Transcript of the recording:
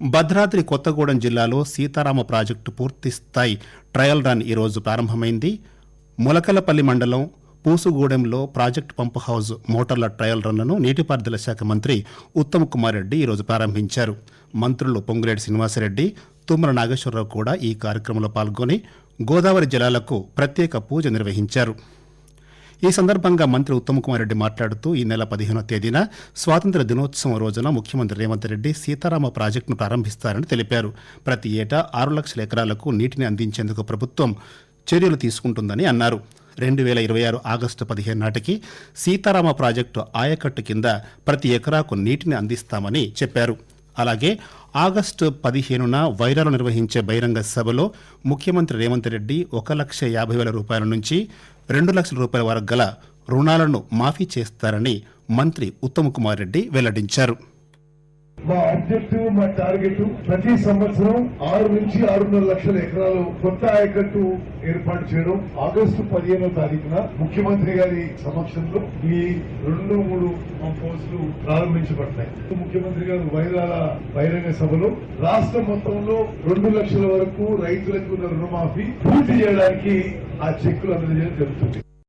భద్రాద్రి కొత్తగూడెం జిల్లాలో సీతారామ ప్రాజెక్టు పూర్తి స్థాయి ట్రయల్ రన్ ఈరోజు ప్రారంభమైంది. ములకలపల్లి మండలం పూసుగూడెంలో ప్రాజెక్టు పంప్ హౌస్ మోటార్ల ట్రయల్ రన్ను నీటిపారుదల శాఖ మంత్రి ఉత్తమ్ కుమార్ రెడ్డి ఈరోజు ప్రారంభించారు. మంత్రులు పొంగులేటి శ్రీనివాసరెడ్డి తుమ్మల నాగేశ్వరరావు కూడా ఈ కార్యక్రమంలో పాల్గొని గోదావరి జలాలకు ప్రత్యేక పూజ నిర్వహించారు. ఈ సందర్భంగా మంత్రి ఉత్తమ్ కుమార్ రెడ్డి మాట్లాడుతూ ఈ నెల పదిహేనో తేదీన స్వాతంత్ర దినోత్సవం రోజున ముఖ్యమంత్రి రేవంత్ రెడ్డి సీతారామ ప్రాజెక్టును ప్రారంభిస్తారని తెలిపారు. ప్రతి ఏటా ఆరు లక్షల ఎకరాలకు నీటిని అందించేందుకు ప్రభుత్వం చర్యలు తీసుకుంటుందని అన్నారు. రెండు వేల ఇరవై ఆరు ఆగస్టు పదిహేను నాటికి సీతారామ ప్రాజెక్టు ఆయకట్టు కింద ప్రతి ఎకరాకు నీటిని అందిస్తామని చెప్పారు. అలాగే ఆగస్టు పదిహేనున వైరాలు నిర్వహించే బహిరంగ సభలో ముఖ్యమంత్రి రేవంత్ రెడ్డి ఒక లక్ష యాభై వేల రూపాయల నుంచి రెండు లక్షల రూపాయల వరకు గల రుణాలను మాఫీ చేస్తారని మంత్రి ఉత్తమ్ కుమార్ రెడ్డి వెల్లడించారు. మా ఆబ్జెక్టివ్ మా టార్గెట్ ప్రతి సంవత్సరం ఆరు నుంచి ఆరున్నర లక్షల ఎకరాలు కొత్త ఆయకట్టు ఏర్పాటు చేయడం ఆగస్టు పదిహేనో తారీఖున ముఖ్యమంత్రి గారి సమక్షంలో ఈ రెండు మూడు పంపోస్టులు ప్రారంభించబడతాయి ముఖ్యమంత్రి గారు వైరాల బహిరంగ సభలో రాష్ట్ర మొత్తంలో రెండు లక్షల వరకు రైతులకు రుణమాఫీ పూర్తి చేయడానికి ఆ చెక్కులు అందజేయడం జరుగుతుంది